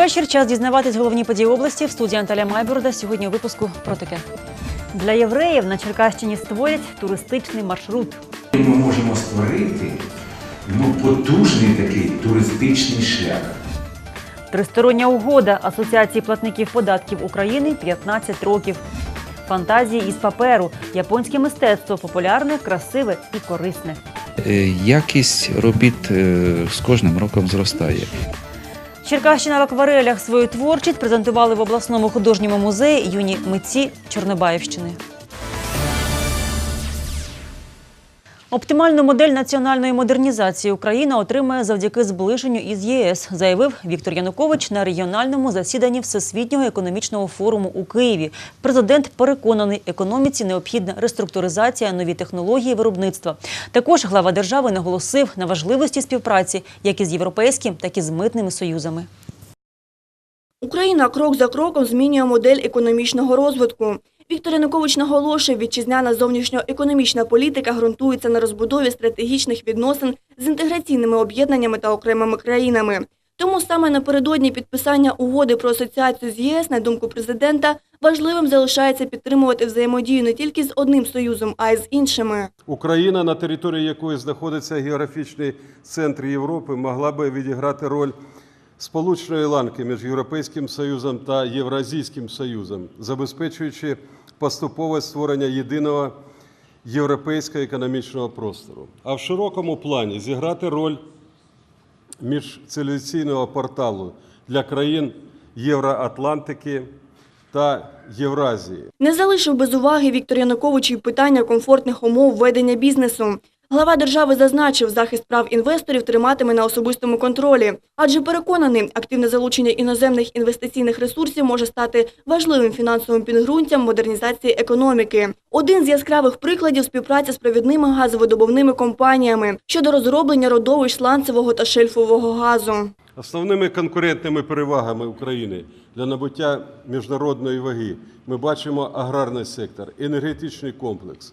Вечір. Час дізнаватись головні події області в студії Анталя Майборода. Сьогодні у випуску про таке. Для євреїв на Черкащині створять туристичний маршрут. Ми можемо створити ну, потужний такий туристичний шлях. Тристороння угода Асоціації платників податків України 15 років. Фантазії із паперу. Японське мистецтво популярне, красиве і корисне. Е, Якість робіт е, з кожним роком зростає. Черкащина в акварелях свою творчість презентували в обласному художньому музеї юні митці Чорнобаївщини. Оптимальну модель національної модернізації Україна отримає завдяки зближенню із ЄС, заявив Віктор Янукович на регіональному засіданні Всесвітнього економічного форуму у Києві. Президент переконаний, економіці необхідна реструктуризація, нові технології виробництва. Також глава держави наголосив на важливості співпраці як із європейським, так і з митними союзами. Україна крок за кроком змінює модель економічного розвитку. Віктор Янукович наголошує, вітчизняна зовнішньоекономічна політика ґрунтується на розбудові стратегічних відносин з інтеграційними об'єднаннями та окремими країнами. Тому саме напередодні підписання угоди про асоціацію з ЄС, на думку президента, важливим залишається підтримувати взаємодію не тільки з одним союзом, а й з іншими. Україна, на території якої знаходиться географічний центр Європи, могла би відіграти роль сполучної ланки між Європейським Союзом та Євразійським Союзом, забезпечуючи поступове створення єдиного європейського економічного простору. А в широкому плані зіграти роль міжцивілізаційного порталу для країн Євроатлантики та Євразії. Не залишив без уваги Віктор Янукович і питання комфортних умов ведення бізнесу. Глава держави зазначив, захист прав інвесторів триматиме на особистому контролі, адже переконаний, активне залучення іноземних інвестиційних ресурсів може стати важливим фінансовим підґрунтям модернізації економіки. Один з яскравих прикладів співпраця з провідними газовидобувними компаніями щодо розроблення родовищ сланцевого та шельфового газу. Основними конкурентними перевагами України для набуття міжнародної ваги ми бачимо аграрний сектор, енергетичний комплекс,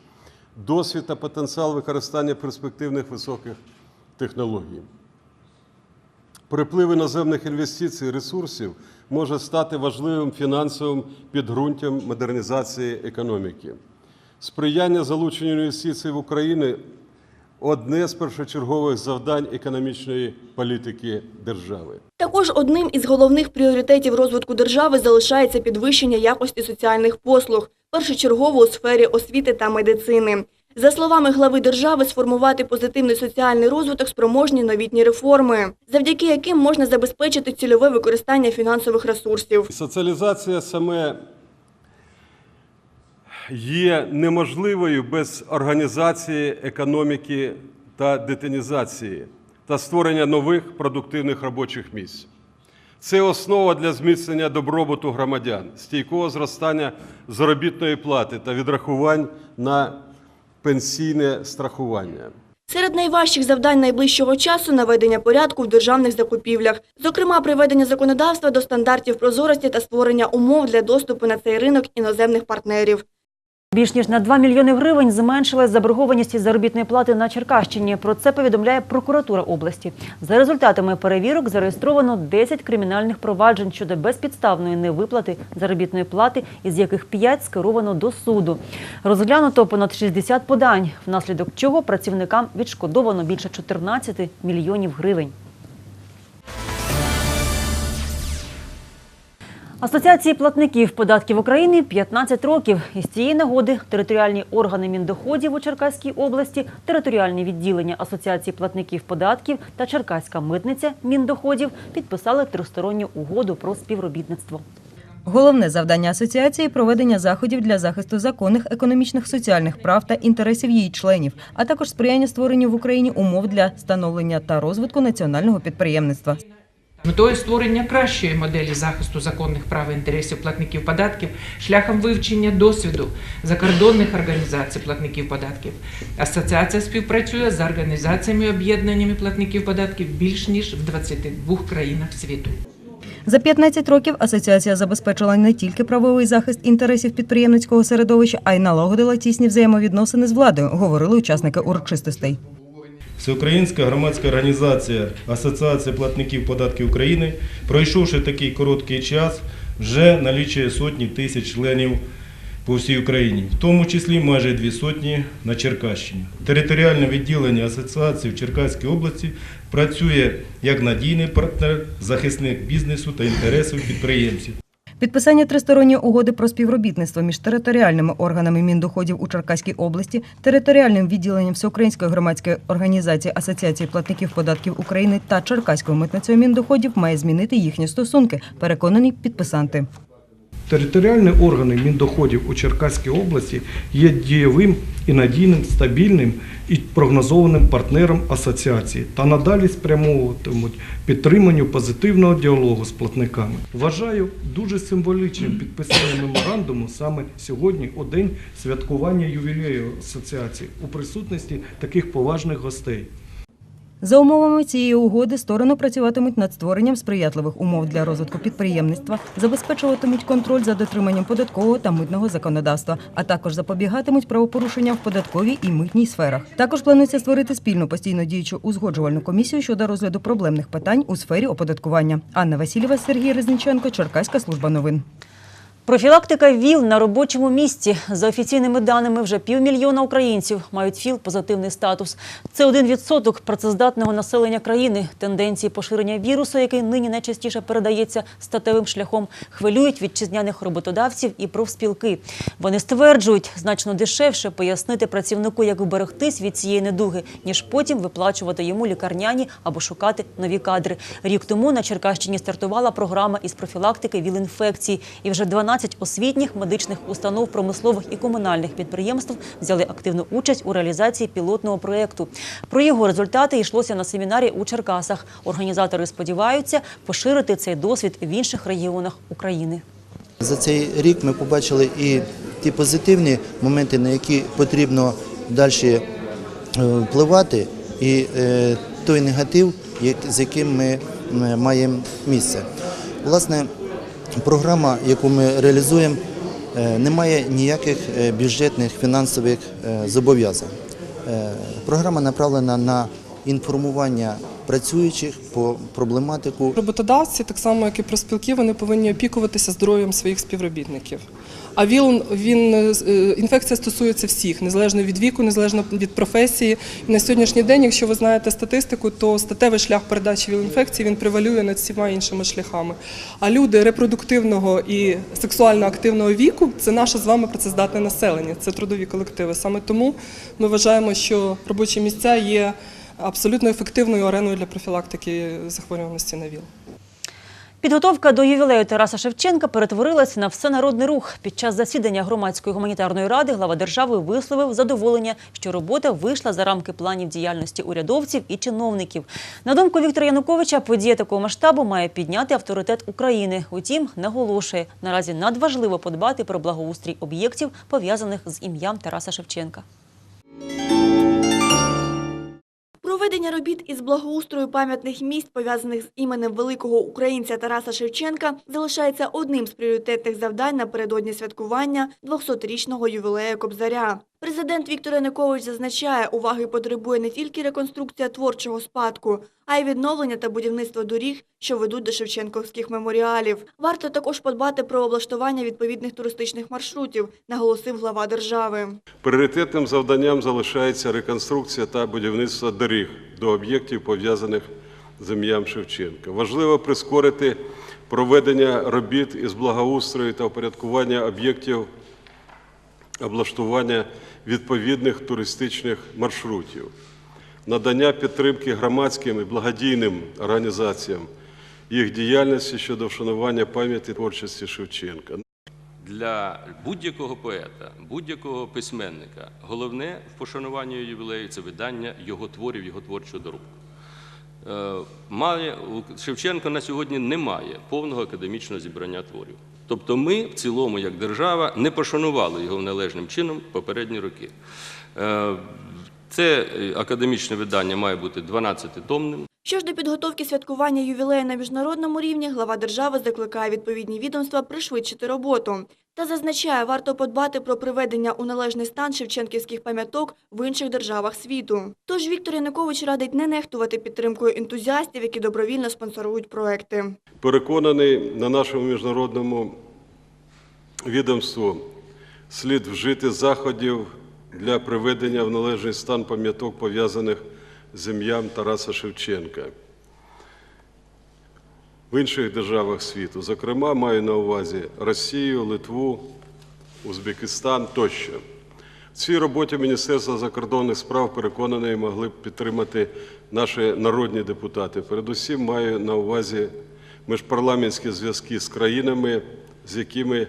досвід та потенціал використання перспективних високих технологій. Приплив іноземних інвестицій і ресурсів може стати важливим фінансовим підґрунтям модернізації економіки. Сприяння залученню інвестицій в Україну одне з першочергових завдань економічної політики держави. Також одним із головних пріоритетів розвитку держави залишається підвищення якості соціальних послуг, першочергово у сфері освіти та медицини. За словами глави держави, сформувати позитивний соціальний розвиток спроможні новітні реформи, завдяки яким можна забезпечити цільове використання фінансових ресурсів. Соціалізація саме є неможливою без організації економіки та детинізації та створення нових продуктивних робочих місць. Це основа для зміцнення добробуту громадян, стійкого зростання заробітної плати та відрахувань на пенсійне страхування. Серед найважчих завдань найближчого часу наведення порядку в державних закупівлях, зокрема приведення законодавства до стандартів прозорості та створення умов для доступу на цей ринок іноземних партнерів. Більш ніж на 2 мільйони гривень зменшилась заборгованість заробітної плати на Черкащині. Про це повідомляє прокуратура області. За результатами перевірок зареєстровано 10 кримінальних проваджень щодо безпідставної невиплати заробітної плати, із яких 5 скеровано до суду. Розглянуто понад 60 подань, внаслідок чого працівникам відшкодовано більше 14 мільйонів гривень. Асоціації платників податків України 15 років. Із цієї нагоди територіальні органи міндоходів у Черкаській області, територіальні відділення Асоціації платників податків та Черкаська митниця міндоходів підписали тристоронню угоду про співробітництво. Головне завдання асоціації проведення заходів для захисту законних, економічних, соціальних прав та інтересів її членів, а також сприяння створенню в Україні умов для становлення та розвитку національного підприємництва. Метою створення кращої моделі захисту законних прав і інтересів платників податків шляхом вивчення досвіду закордонних організацій платників податків. Асоціація співпрацює з організаціями і об'єднаннями платників податків більш ніж в 22 країнах світу. За 15 років асоціація забезпечила не тільки правовий захист інтересів підприємницького середовища, а й налагодила тісні взаємовідносини з владою, говорили учасники урочистостей. Всеукраїнська громадська організація Асоціація платників податків України, пройшовши такий короткий час, вже налічує сотні тисяч членів по всій Україні, в тому числі майже дві сотні на Черкащині. Територіальне відділення асоціації в Черкаській області працює як надійний партнер, захисник бізнесу та інтересів підприємців. Підписання тристоронньої угоди про співробітництво між територіальними органами Міндоходів у Черкаській області, територіальним відділенням Всеукраїнської громадської організації Асоціації платників податків України та Черкаською митницею Міндоходів має змінити їхні стосунки, переконані підписанти. Територіальні органи міндоходів у Черкаській області є дієвим і надійним, стабільним і прогнозованим партнером асоціації та надалі спрямовуватимуть підтриманню позитивного діалогу з платниками. Вважаю дуже символічним підписання меморандуму саме сьогодні, у день святкування ювілею асоціації, у присутності таких поважних гостей. За умовами цієї угоди сторони працюватимуть над створенням сприятливих умов для розвитку підприємництва, забезпечуватимуть контроль за дотриманням податкового та митного законодавства, а також запобігатимуть правопорушенням в податковій і митній сферах. Також планується створити спільну постійно діючу узгоджувальну комісію щодо розгляду проблемних питань у сфері оподаткування. Анна Васильєва, Сергій Резниченко, Черкаська служба новин. Профілактика ВІЛ на робочому місці. За офіційними даними, вже півмільйона українців мають ВІЛ позитивний статус. Це один відсоток працездатного населення країни. Тенденції поширення вірусу, який нині найчастіше передається статевим шляхом, хвилюють вітчизняних роботодавців і профспілки. Вони стверджують, значно дешевше пояснити працівнику, як вберегтись від цієї недуги, ніж потім виплачувати йому лікарняні або шукати нові кадри. Рік тому на Черкащині стартувала програма із профілактики ВІЛ-інфекції, і вже 12 освітніх медичних установ, промислових і комунальних підприємств взяли активну участь у реалізації пілотного проєкту. Про його результати йшлося на семінарі у Черкасах. Організатори сподіваються поширити цей досвід в інших регіонах України. За цей рік ми побачили і ті позитивні моменти, на які потрібно далі впливати, і е, той негатив, з яким ми маємо місце. Власне, програма, яку ми реалізуємо, е, не має ніяких е, бюджетних фінансових е, зобов'язань. Програма направлена на інформування працюючих по проблематику Роботодавці, так само як і профспілки, вони повинні опікуватися здоров'ям своїх співробітників. А ВІЛ, він е, інфекція стосується всіх, незалежно від віку, незалежно від професії. На сьогоднішній день, якщо ви знаєте статистику, то статевий шлях передачі ВІЛ-інфекції він превалює над всіма іншими шляхами. А люди репродуктивного і сексуально активного віку це наше з вами працездатне населення, це трудові колективи. Саме тому ми вважаємо, що робочі місця є абсолютно ефективною ареною для профілактики захворюваності на ВІЛ. Підготовка до ювілею Тараса Шевченка перетворилася на всенародний рух. Під час засідання громадської гуманітарної ради глава держави висловив задоволення, що робота вийшла за рамки планів діяльності урядовців і чиновників. На думку Віктора Януковича, подія такого масштабу має підняти авторитет України. Утім, наголошує, наразі надважливо подбати про благоустрій об'єктів, пов'язаних з ім'ям Тараса Шевченка. Проведення робіт із благоустрою пам'ятних місць, пов'язаних з іменем великого українця Тараса Шевченка, залишається одним з пріоритетних завдань напередодні святкування 200-річного ювілею Кобзаря. Президент Віктор Янукович зазначає, уваги потребує не тільки реконструкція творчого спадку, а й відновлення та будівництво доріг, що ведуть до Шевченківських меморіалів. Варто також подбати про облаштування відповідних туристичних маршрутів, наголосив глава держави. Пріоритетним завданням залишається реконструкція та будівництво доріг до об'єктів, пов'язаних з ім'ям Шевченка. Важливо прискорити проведення робіт із благоустрою та упорядкування об'єктів облаштування відповідних туристичних маршрутів, надання підтримки громадським і благодійним організаціям їх діяльності щодо вшанування пам'яті творчості Шевченка. Для будь-якого поета, будь-якого письменника головне в пошануванні ювілею це видання його творів, його творчого доробку. Е, Має Шевченко на сьогодні не має повного академічного зібрання творів. Тобто ми в цілому, як держава, не пошанували його належним чином попередні роки. Е, Це е, академічне видання має бути 12-томним. Що ж до підготовки святкування ювілею на міжнародному рівні, глава держави закликає відповідні відомства пришвидшити роботу. Та зазначає, варто подбати про приведення у належний стан шевченківських пам'яток в інших державах світу. Тож Віктор Янукович радить не нехтувати підтримкою ентузіастів, які добровільно спонсорують проекти. Переконаний на нашому міжнародному відомству слід вжити заходів для приведення в належний стан пам'яток, пов'язаних з ім'ям Тараса Шевченка в інших державах світу. Зокрема, маю на увазі Росію, Литву, Узбекистан тощо. В цій роботі Міністерства закордонних справ переконаний могли б підтримати наші народні депутати. Передусім маю на увазі міжпарламентські зв'язки з країнами, з якими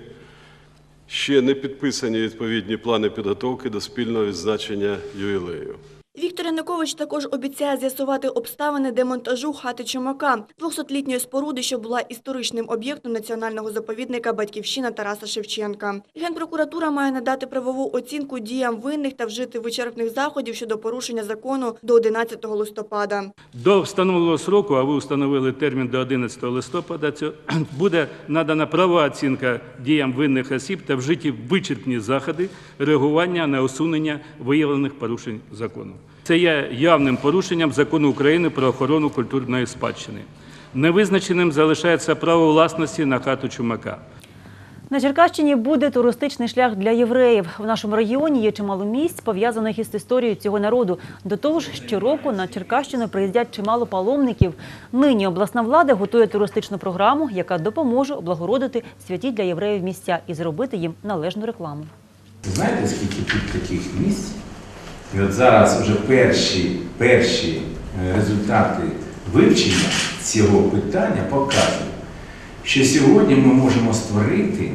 ще не підписані відповідні плани підготовки до спільного відзначення ювілею. Віктор Янукович також обіцяє з'ясувати обставини демонтажу хати Чумака, 200-літньої споруди, що була історичним об'єктом національного заповідника «Батьківщина» Тараса Шевченка. Генпрокуратура має надати правову оцінку діям винних та вжити вичерпних заходів щодо порушення закону до 11 листопада. До встановленого сроку, а ви встановили термін до 11 листопада, буде надана права оцінка діям винних осіб та вжиті вичерпні заходи реагування на усунення виявлених порушень закону. Це є явним порушенням закону України про охорону культурної спадщини. Невизначеним залишається право власності на хату Чумака. На Черкащині буде туристичний шлях для євреїв. В нашому регіоні є чимало місць, пов'язаних із історією цього народу. До того ж, щороку на Черкащину приїздять чимало паломників. Нині обласна влада готує туристичну програму, яка допоможе облагородити святі для євреїв місця і зробити їм належну рекламу. Знаєте, скільки тут таких місць? І от зараз вже перші, перші е, результати вивчення цього питання показують, що сьогодні ми можемо створити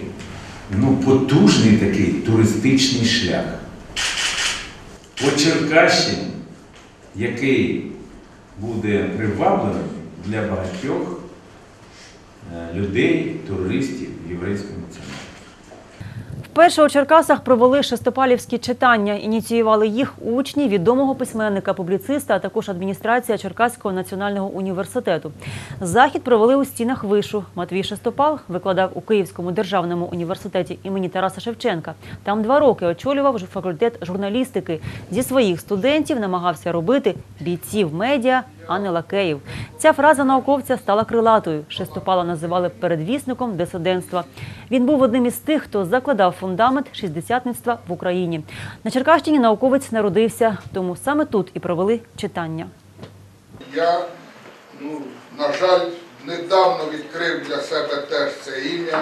ну, потужний такий туристичний шлях по Черкащині, який буде привабливим для багатьох е, людей, туристів єврейського національності. Вперше у Черкасах провели шестопалівські читання. Ініціювали їх учні відомого письменника, публіциста, а також адміністрація Черкаського національного університету. Захід провели у стінах вишу. Матвій Шестопал викладав у Київському державному університеті імені Тараса Шевченка. Там два роки очолював факультет журналістики. Зі своїх студентів намагався робити бійців медіа, а не лакеїв. Ця фраза науковця стала крилатою. Шестопала називали передвісником дисидентства. Він був одним із тих, хто закладав фундамент шістдесятництва в Україні. На Черкащині науковець народився, тому саме тут і провели читання. Я, ну, на жаль, недавно відкрив для себе теж це ім'я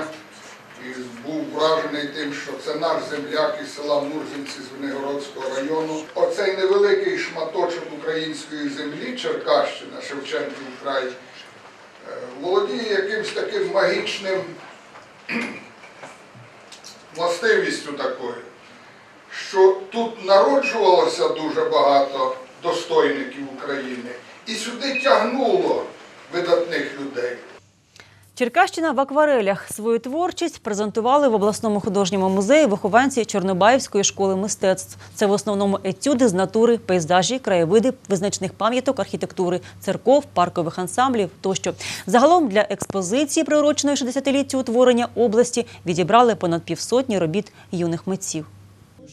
і був вражений тим, що це наш земляк із села Мурзинці з Венегородського району. Оцей невеликий шматочок української землі, Черкащина, Шевченків край, е, володіє якимсь таким магічним властивістю такою, що тут народжувалося дуже багато достойників України і сюди тягнуло видатних людей. Черкащина в акварелях свою творчість презентували в обласному художньому музеї вихованці Чорнобаївської школи мистецтв. Це в основному етюди з натури, пейзажі, краєвиди визначних пам'яток архітектури, церков, паркових ансамблів тощо. Загалом для експозиції, приуроченої 60-літтю утворення області, відібрали понад півсотні робіт юних митців.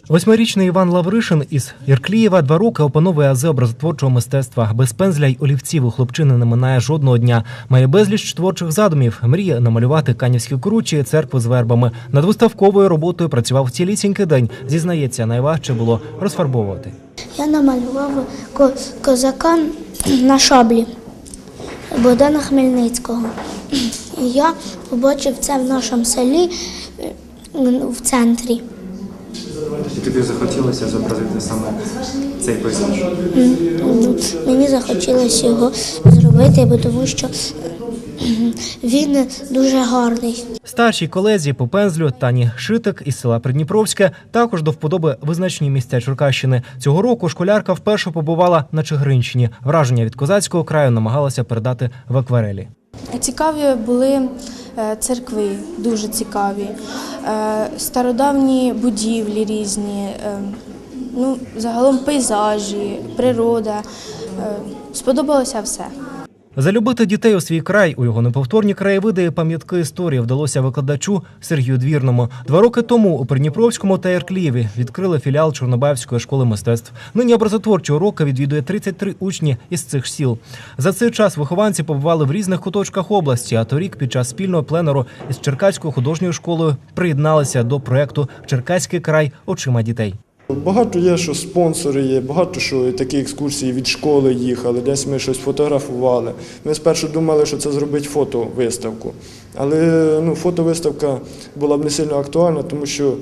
Восьмирічний Іван Лавришин із Ірклієва два роки опановує ази образотворчого мистецтва. Без пензля й олівців у хлопчини не минає жодного дня. Має безліч творчих задумів. Мріє намалювати канівські кручі, церкву з вербами. Над виставковою роботою працював цілісінький день. Зізнається, найважче було розфарбовувати. Я намалював ко- козака на шаблі Богдана Хмельницького. Я побачив це в нашому селі е, в центрі. І тобі захотілося зобразити саме цей пейзаж. Ну, Мені захотілося його зробити, бо тому що він дуже гарний. Старшій колезі по пензлю Тані Шитик із села Придніпровське також до вподоби визначні місця Черкащини. Цього року школярка вперше побувала на Чигиринщині. Враження від козацького краю намагалася передати в акварелі. Цікаві були е, церкви, дуже цікаві, е, стародавні будівлі різні, е, ну, загалом пейзажі, природа. Сподобалося все. Залюбити дітей у свій край у його неповторні краєвиди і пам'ятки історії вдалося викладачу Сергію Двірному. Два роки тому у Придніпровському та Ірклієві відкрили філіал Чорнобаївської школи мистецтв. Нині образотворчі уроки відвідує 33 учні із цих сіл. За цей час вихованці побували в різних куточках області. А торік під час спільного пленеру із Черкаською художньою школою приєдналися до проекту Черкаський край очима дітей. Багато є, що спонсори є, багато що такі екскурсії від школи їхали, десь ми щось фотографували. Ми спершу думали, що це зробить фотовиставку. Але ну, фотовиставка була б не сильно актуальна, тому що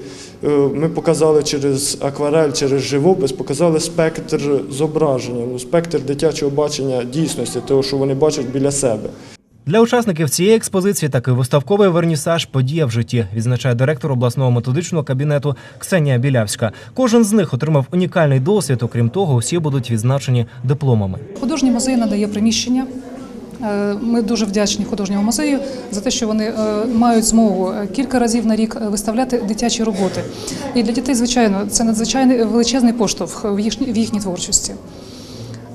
е, ми показали через акварель, через живопис, показали спектр зображення, ну, спектр дитячого бачення дійсності, того, що вони бачать біля себе. Для учасників цієї експозиції такий виставковий вернісаж подія в житті, відзначає директор обласного методичного кабінету Ксенія Білявська. Кожен з них отримав унікальний досвід. Окрім того, усі будуть відзначені дипломами. Художній музей надає приміщення. Е, Ми дуже вдячні художньому музею за те, що вони е, мають змогу е, кілька разів на рік виставляти дитячі роботи. І для дітей, звичайно, це надзвичайний величезний поштовх в їхній, в їхній творчості.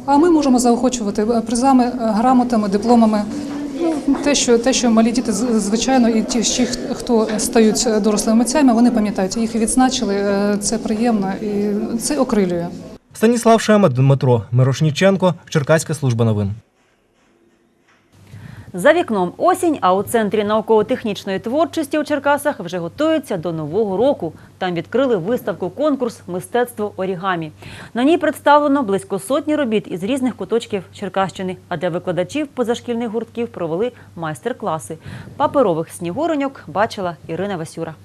А ми можемо заохочувати призами, грамотами, дипломами. Те, що те, що малі діти, звичайно, і ті, ще хто стають дорослими митцями, вони пам'ятають, їх відзначили. е, Це приємно і це окрилює. Станіслав Шема, Дмитро Мирошніченко, Черкаська служба новин. За вікном осінь, а у центрі науково-технічної творчості у Черкасах вже готуються до нового року. Там відкрили виставку конкурс Мистецтво орігамі. На ній представлено близько сотні робіт із різних куточків Черкащини. А для викладачів позашкільних гуртків провели майстер-класи. Паперових снігуроньок бачила Ірина Васюра.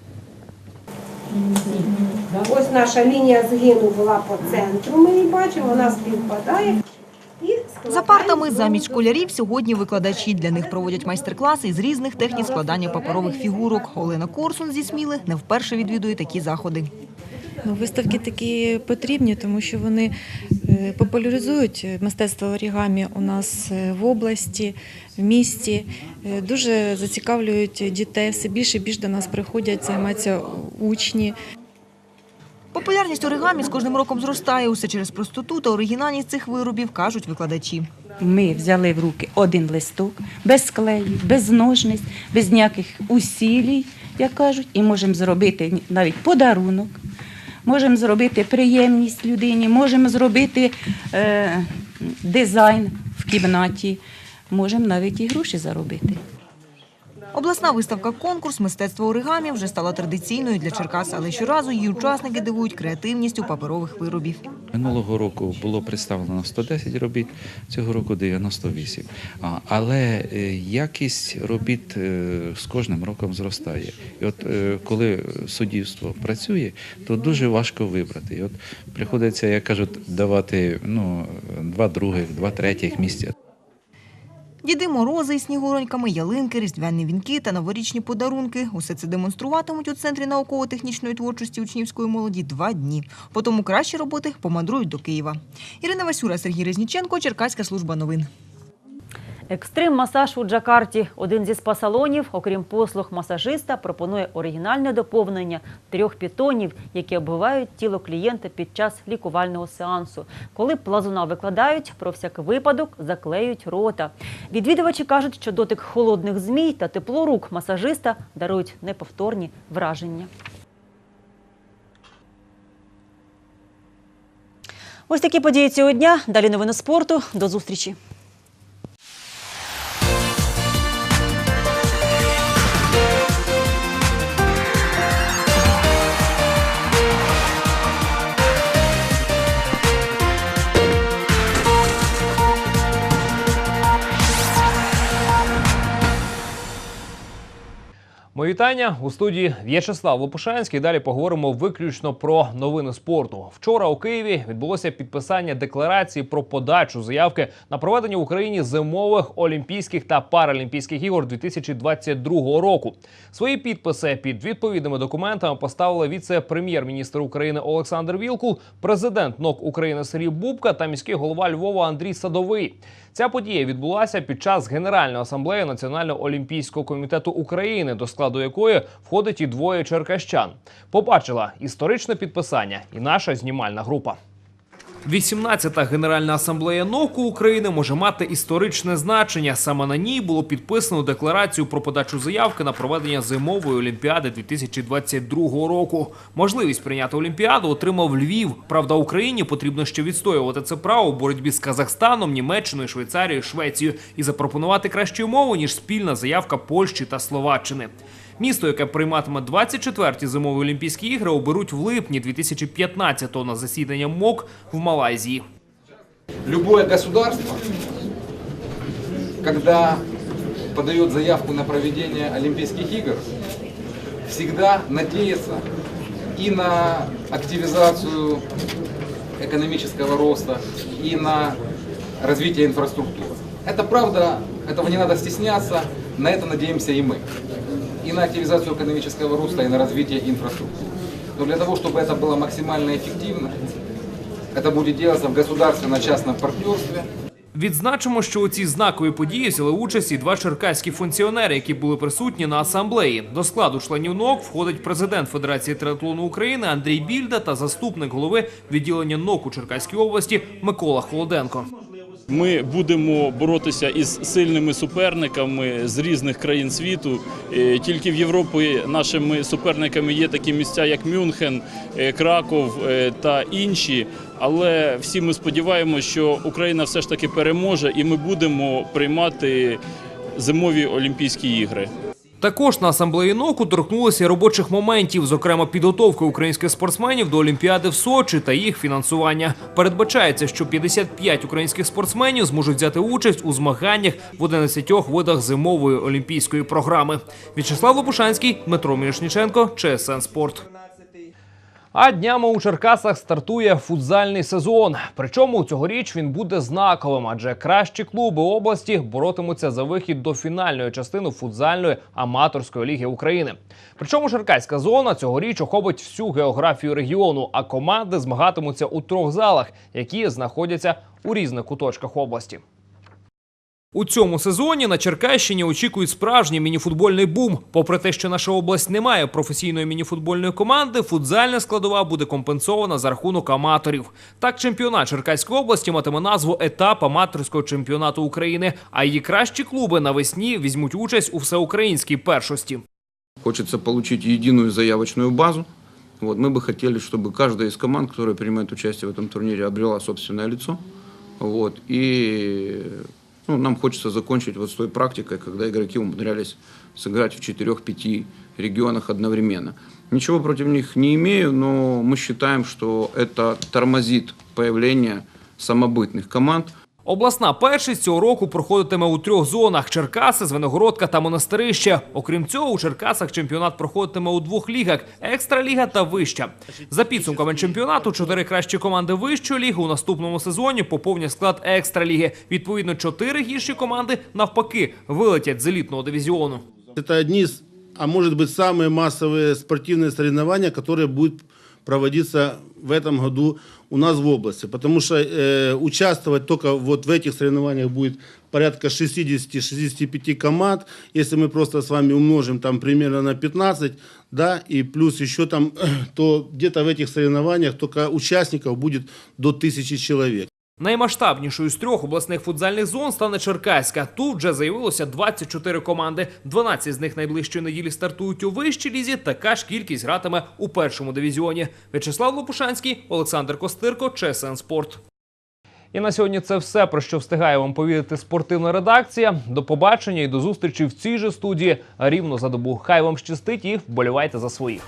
Ось наша лінія згину була по центру. Ми її бачимо, вона співпадає. За партами замість школярів сьогодні викладачі. Для них проводять майстер-класи з різних технік складання паперових фігурок. Олена Корсун зі Сміли не вперше відвідує такі заходи. Ну, виставки такі потрібні, тому що вони е, популяризують мистецтво орігамі у нас е, в області, в місті. Е, Дуже зацікавлюють дітей. Все більше і більше до нас приходять, займаються учні. Популярність оригамі з кожним роком зростає. Усе через простоту та оригінальність цих виробів, кажуть викладачі. Ми взяли в руки один листок, без склею, без ножниць, без ніяких усілій, як кажуть, і можемо зробити навіть подарунок, можемо зробити приємність людині, можемо зробити е, дизайн в кімнаті, можемо навіть і гроші заробити. Обласна виставка конкурс мистецтво оригамі вже стала традиційною для Черкас, але щоразу її учасники дивують креативністю паперових виробів. Минулого року було представлено 110 робіт, цього року 98. Але е, якість робіт е, з кожним роком зростає. І от е, коли суддівство працює, то дуже важко вибрати. І от приходиться, як кажуть, давати ну, два других, два третіх місця. Діди морози із снігуроньками, ялинки, різдвяні вінки та новорічні подарунки. Усе це демонструватимуть у центрі науково-технічної творчості учнівської молоді два дні. Потім кращі роботи помандрують до Києва. Ірина Васюра, Сергій Резніченко, Черкаська служба новин. Екстрим-масаж у Джакарті. Один зі спа-салонів, окрім послуг масажиста, пропонує оригінальне доповнення трьох пітонів, які оббивають тіло клієнта під час лікувального сеансу. Коли плазуна викладають, про всяк випадок заклеють рота. Відвідувачі кажуть, що дотик холодних змій та тепло рук масажиста дарують неповторні враження. Ось такі події цього дня. Далі новини спорту. До зустрічі. Вітання у студії В'ячеслав Лопушанський. Далі поговоримо виключно про новини спорту. Вчора у Києві відбулося підписання декларації про подачу заявки на проведення в Україні зимових олімпійських та паралімпійських ігор 2022 року. Свої підписи під відповідними документами поставили віце-прем'єр-міністр України Олександр Вілкул, президент НОК України Сергій Бубка та міський голова Львова Андрій Садовий. Ця подія відбулася під час Генеральної асамблеї Національного олімпійського комітету України, до складу якої входить і двоє черкащан. Побачила історичне підписання і наша знімальна група. 18-та Генеральна асамблея НОКу України може мати історичне значення. Саме на ній було підписано декларацію про подачу заявки на проведення зимової олімпіади 2022 року. Можливість прийняти олімпіаду отримав Львів. Правда, Україні потрібно ще відстоювати це право в боротьбі з Казахстаном, Німеччиною, Швейцарією, Швецією і запропонувати кращі умови ніж спільна заявка Польщі та Словаччини. Місто, яке прийматиме 24-ті зимові Олімпійські ігри, оберуть в липні 2015-го на засідання МОК в Малайзії. Любое государство, когда подает заявку на проведение Олимпийских игр, всегда надеется и на активизацию экономического роста, и на развитие инфраструктуры. Это правда, этого не надо стесняться, на это надеемся и мы. И на активизацию экономического роста, и на развитие инфраструктуры. Но для того, чтобы это было максимально эффективно, это будет делаться в государственно-частном партнерстве. Відзначимо, що у цій знаковій події взяли участь і два черкаські функціонери, які були присутні на асамблеї. До складу членів НОК входить президент Федерації триатлону України Андрій Більда та заступник голови відділення НОК у Черкаській області Микола Холоденко. Ми будемо боротися із сильними суперниками з різних країн світу. Е, Тільки в Європі нашими суперниками є такі місця, як Мюнхен, е, Краков е, та інші. Але всі ми сподіваємося, що Україна все ж таки переможе, і ми будемо приймати зимові Олімпійські ігри. Також на асамблеї НОКу торкнулися робочих моментів, зокрема підготовки українських спортсменів до Олімпіади в Сочі та їх фінансування. Передбачається, що 55 українських спортсменів зможуть взяти участь у змаганнях в 11 видах зимової олімпійської програми. В'ячеслав Лопушанський, Дмитро Мірошніченко, ЧСН Спорт. А днями у Черкасах стартує футзальний сезон. Причому цьогоріч він буде знаковим, адже кращі клуби області боротимуться за вихід до фінальної частини футзальної аматорської ліги України. Причому черкаська зона цьогоріч охопить всю географію регіону, а команди змагатимуться у трьох залах, які знаходяться у різних куточках області. У цьому сезоні на Черкащині очікують справжній мініфутбольний бум. Попри те, що наша область не має професійної мініфутбольної команди, футзальна складова буде компенсована за рахунок аматорів. Так, чемпіонат Черкаської області матиме назву етап аматорського чемпіонату України. А її кращі клуби навесні візьмуть участь у всеукраїнській першості. Хочется получить единую заявочную базу. Вот, мы бы хотели, чтобы каждая из команд, которая принимает участие в этом турнире, обрела собственное лицо. Вот, и ну, нам хочется закончить вот с той практикой, когда игроки умудрялись сыграть в 4-5 регионах одновременно. Ничего против них не имею, но мы считаем, что это тормозит появление самобытных команд, Обласна першість цього року проходитиме у трьох зонах: Черкаси, Звенигородка та Монастирище. Окрім цього, у Черкасах чемпіонат проходитиме у двох лігах: екстраліга та вища. За підсумками чемпіонату, чотири кращі команди вищої ліги у наступному сезоні поповнять склад екстраліги. Відповідно, чотири гірші команди навпаки вилетять з елітного дивізіону. Это одни из, а может быть, самые массовые спортивные соревнования, которые будут проводиться в этом году у нас в области. Потому что э, участвовать только вот в этих соревнованиях будет порядка 60-65 команд. Если мы просто с вами умножим там примерно на 15, да, и плюс еще там, то где-то в этих соревнованиях только участников будет до 1000 человек. Наймасштабнішою з трьох обласних футзальних зон стане Черкаська. Тут вже заявилося 24 команди. 12 з них найближчої неділі стартують у вищій лізі. Така ж кількість гратиме у першому дивізіоні. В'ячеслав Лопушанський, Олександр Костирко, ЧСН Спорт. І на сьогодні це все про що встигає вам повідати спортивна редакція. До побачення і до зустрічі в цій же студії рівно за добу. Хай вам щастить і вболівайте за своїх.